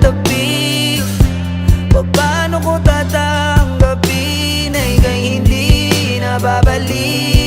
tabi Paano ko tatanggapin ay hindi na babalik